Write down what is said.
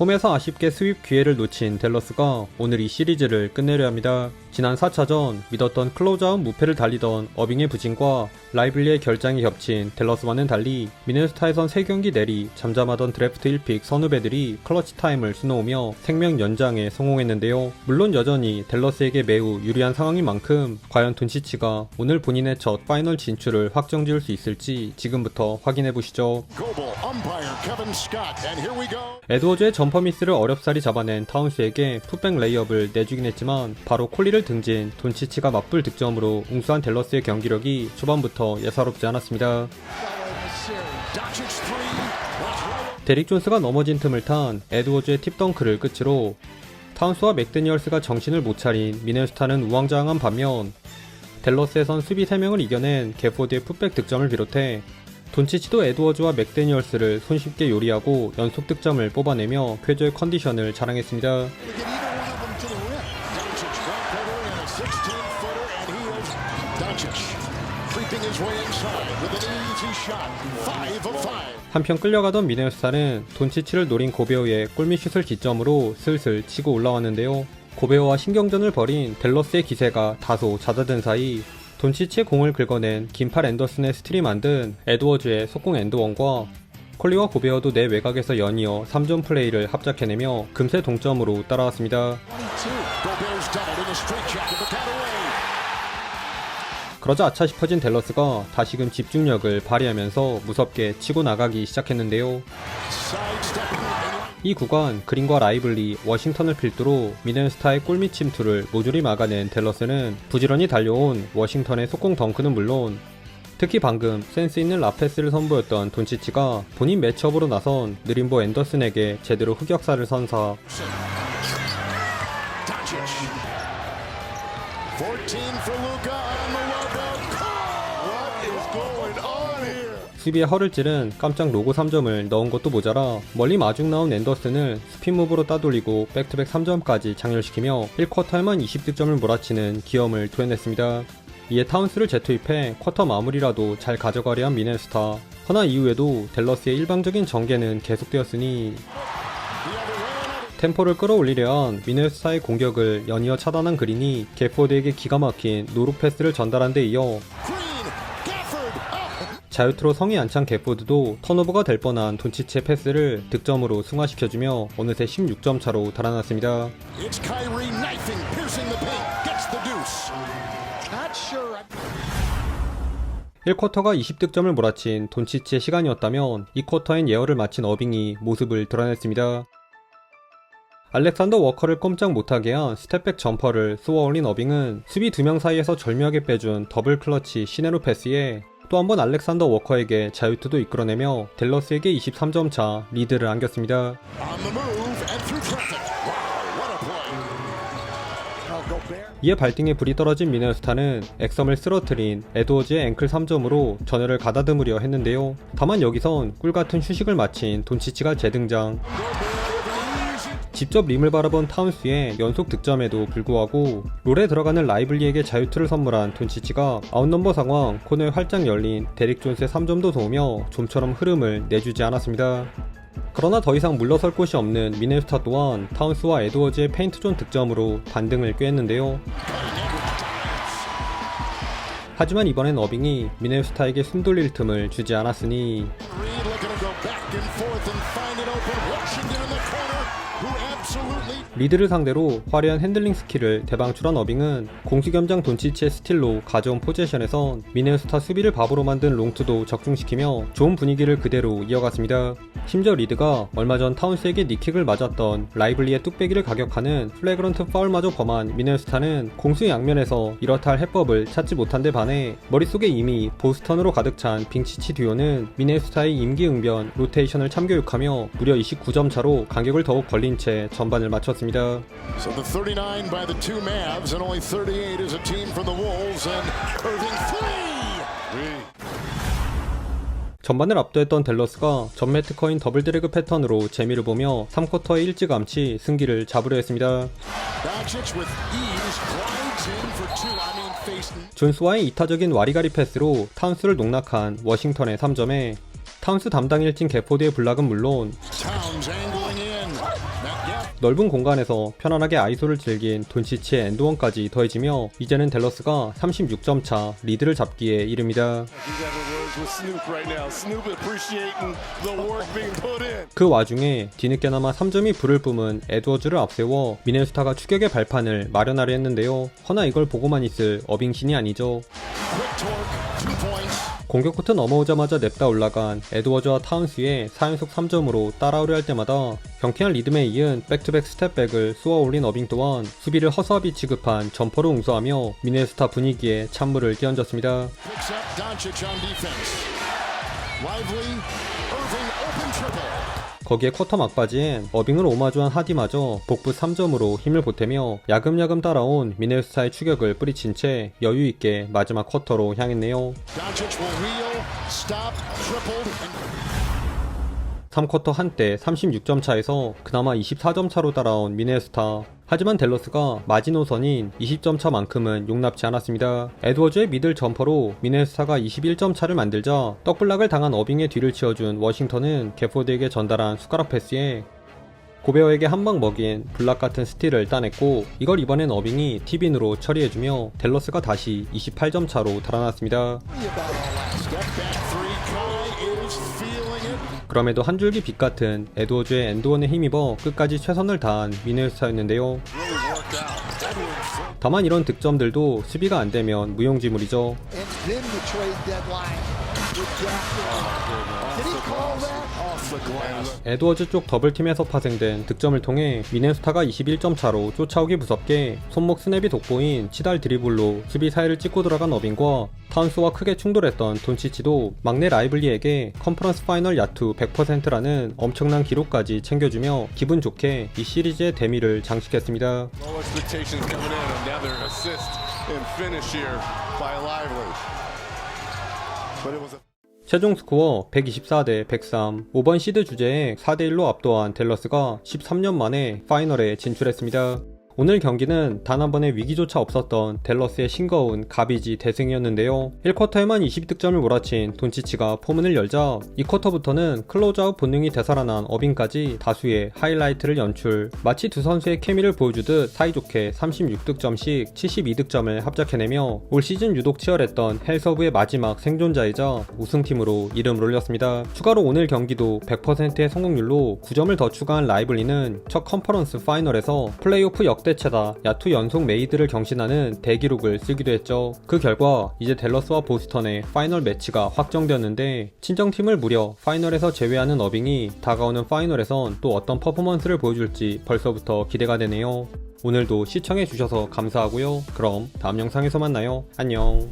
홈에서 아쉽게 스윕 기회를 놓친 댈러스가 오늘 이 시리즈를 끝내려 합니다. 지난 4차전 믿었던 클로즈아웃 무패를 달리던 어빙의 부진과 라이블리의 결장이 겹친 댈러스와는 달리 미네소타에선 3경기 내리 잠잠하던 드래프트 1픽 선후배들이 클러치 타임을 수놓으며 생명 연장에 성공했는데요. 물론 여전히 댈러스에게 매우 유리한 상황인 만큼 과연 돈치치가 오늘 본인의 첫 파이널 진출을 확정 지을 수 있을지 지금부터 확인해 보시죠. 에드워즈의 점퍼 미스를 어렵사리 잡아낸 타운스에게 풋백 레이업을 내주긴 했지만 바로 콜리를 등진 돈치치가 맞불 득점으로 웅수한 댈러스의 경기력이 초반부터 예사롭지 않았습니다. 데릭 존스가 넘어진 틈을 탄 에드워즈의 팁 덩크를 끝으로 타운스와 맥데니얼스가 정신을 못 차린 미네소타는 우왕좌왕한 반면 댈러스에선 수비 3명을 이겨낸 게포드의 풋백 득점을 비롯해 돈치치도 에드워즈와 맥데니얼스를 손쉽게 요리하고 연속 득점을 뽑아내며 쾌조의 컨디션을 자랑했습니다. 16-footer, and he is Doncic. 한편 끌려가던 미네소타는 돈치치를 노린 고베오의 골밑 슛을 기점으로 슬슬 치고 올라왔는데요. 고베오와 신경전을 벌인 델러스의 기세가 다소 잦아든 사이 돈치치의 공을 긁어낸 긴팔 앤더슨의 스트리 만든 에드워즈의 속공 앤드원과 콜리와 고베어도 내 외곽에서 연이어 3점 플레이를 합작해내며 금세 동점으로 따라왔습니다. 22. Gobert's doubled in the straight jacket, but got away. 그러자 아차 싶어진 댈러스가 다시금 집중력을 발휘하면서 무섭게 치고 나가기 시작했는데요. 이 구간 그린과 라이블리, 워싱턴을 필두로 미넨스타의 골밑 침투를 모조리 막아낸 댈러스는 부지런히 달려온 워싱턴의 속공 덩크는 물론 특히 방금 센스 있는 라페스를 선보였던 돈치치가 본인 매치업으로 나선 느림보 앤더슨에게 제대로 흑역사를 선사 Doncic. 14 for Luca on the logo. What is going on here? 수비에 허를 찌른 깜짝 로고 3점을 넣은 것도 모자라 멀리 마중 나온 앤더슨을 스핀 무브로 따돌리고 백투백 3점까지 장렬시키며 1쿼터에만 20득점을 몰아치는 기염을 토해냈습니다. 이에 타운스를 재투입해 쿼터 마무리라도 잘 가져가려 한 미네스타. 허나 이후에도 댈러스의 일방적인 전개는 계속되었으니 템포를 끌어올리려 한 미네스타의 공격을 연이어 차단한 그린이 게포드에게 기가 막힌 노루 패스를 전달한 데 이어. 자유투로 성이 안 찬 게포드도 턴오버가 될 뻔한 돈치치의 패스를 득점으로 승화시켜주며 어느새 16점 차로 달아났습니다. 1쿼터가 20득점을 몰아친 돈치치의 시간이었다면 2쿼터엔 예열을 마친 어빙이 모습을 드러냈습니다. 알렉산더 워커를 꼼짝 못하게 한 스텝백 점퍼를 쏘아 올린 어빙은 수비 두 명 사이에서 절묘하게 빼준 더블 클러치 시네로 패스에 또 한 번 알렉산더 워커에게 자유투도 이끌어내며 댈러스에게 23점 차 리드를 안겼습니다. 이에 발등에 불이 떨어진 미네소타는 엑섬을 쓰러뜨린 에드워즈의 앵클 3점으로 전열을 가다듬으려 했는데요. 다만 여기선 꿀같은 휴식을 마친 돈치치가 재등장. 직접 림을 바라본 타운스의 연속 득점에도 불구하고 롤에 들어가는 라이블리에게 자유투를 선물한 돈치치가 아웃넘버 상황 코너에 활짝 열린 데릭 존스의 3점도 도우며 좀처럼 흐름을 내주지 않았습니다. 그러나 더 이상 물러설 곳이 없는 미네소타 또한 타운스와 에드워즈의 페인트존 득점으로 반등을 꾀했는데요. 하지만 이번엔 어빙이 미네소타에게 숨 돌릴 틈을 주지 않았으니 리드를 상대로 화려한 핸들링 스킬을 대방출한 어빙은 공수겸장 돈치치의 스틸로 가져온 포지션에선 미네소타 수비를 바보로 만든 롱투도 적중시키며 좋은 분위기를 그대로 이어갔습니다. 심지어 리드가 얼마 전 타운스에게 니킥을 맞았던 라이블리의 뚝배기를 가격하는 플래그런트 파울마저 범한 미네소타는 공수 양면에서 이렇다 할 해법을 찾지 못한 데 반해 머릿속에 이미 보스턴으로 가득 찬 빙치치 듀오는 미네소타의 임기응변 로테이션을 참교육하며 무려 29점 차로 간격을 더욱 벌린 채 전반을 마쳤습니다. So the 39 by the two Mavs and only 38 is a team from the Wolves and Irving three. 전반을 압도했던 댈러스가 전매 특허인 더블 드래그 패턴으로 재미를 보며 3쿼터에 일찌감치 승기를 잡으려 했습니다. 존스와의 이타적인 와리가리 패스로 타운스를 농락한 워싱턴의 3점에 타운스 담당 일진 개포드의 블락은 물론 넓은 공간에서 편안하게 아이소를 즐긴 돈치치의 엔드원까지 더해지며 이제는 댈러스가 36점 차 리드를 잡기에 이릅니다. 그 와중에 뒤늦게나마 3점이 불을 뿜은 에드워즈를 앞세워 미네소타가 추격의 발판을 마련하려 했는데요. 허나 이걸 보고만 있을 어빙신이 아니죠. 공격 코트 넘어오자마자 냅다 올라간 에드워즈와 타운스의 4연속 3점으로 따라오려 할 때마다 경쾌한 리듬에 이은 백투백 스텝백을 쏘아 올린 어빙 또한 수비를 허수아비 취급한 점퍼로 웅소하며 미네소타 분위기에 찬물을 끼얹었습니다. 거기에 쿼터 막바지엔 어빙을 오마주한 하디마저 복부 3점으로 힘을 보태며 야금야금 따라온 미네소타의 추격을 뿌리친 채 여유있게 마지막 쿼터로 향했네요. Doncic will wheel, stop, tripled, and 3쿼터 한때 36점 차에서 그나마 24점 차로 따라온 미네소타. 하지만 댈러스가 마지노선인 20점 차만큼은 용납치 않았습니다. 에드워즈의 미들 점퍼로 미네소타가 21점 차를 만들자 떡블락을 당한 어빙의 뒤를 치워준 워싱턴은 개포드에게 전달한 숟가락 패스에 고베어에게 한 방 먹인 블락 같은 스틸을 따냈고 이걸 이번엔 어빙이 티빈으로 처리해주며 댈러스가 다시 28점 차로 달아났습니다. 그럼에도 한 줄기 빛 같은 에드워즈의 엔드원에 힘입어 끝까지 최선을 다한. Edwards. 다만 이런 득점들도 수비가 안 되면 무용지물이죠. 에드워즈 쪽 더블팀에서 파생된 득점을 통해 미네소타가 21점 차로 쫓아오기 무섭게 손목 스냅이 돋보인 치달 드리블로 수비 사이를 찍고 들어간 어빙과 타운스와 크게 충돌했던 돈치치도 막내 라이블리에게 컨퍼런스 파이널 야투 100%라는 엄청난 기록까지 챙겨주며 기분 좋게 이 시리즈의 대미를 장식했습니다. 최종 스코어 124대 103, 5번 시드 주제에 4대1로 압도한 댈러스가 13년 만에 파이널에 진출했습니다. 오늘 경기는 단 한 번의 위기조차 없었던 댈러스의 싱거운 가비지 대승이었는데요. 1쿼터에만 20득점을 몰아친 돈치치가 포문을 열자 2쿼터부터는 클로즈아웃 본능이 되살아난 어빙까지 다수의 하이라이트를 연출. 마치 두 선수의 케미를 보여주듯 사이좋게 36득점씩 72득점을 합작해내며 올 시즌 유독 치열했던 헬서브의 마지막 생존자이자 우승팀으로 이름을 올렸습니다. 추가로 오늘 경기도 100%의 성공률로 9점을 더 추가한 라이블리는 첫 컨퍼런스 파이널에서 플레이오프 역 대체다 야투 연속 메이드를 경신하는 대기록을 쓰기도 했죠. 그 결과 이제 댈러스와 보스턴의 파이널 매치가 확정되었는데 친정팀을 무려 파이널에서 제외하는 어빙이 다가오는 파이널에선 또 어떤 퍼포먼스를 보여줄지 벌써부터 기대가 되네요. 오늘도 시청해주셔서 감사하고요. 그럼 다음 영상에서 만나요. 안녕.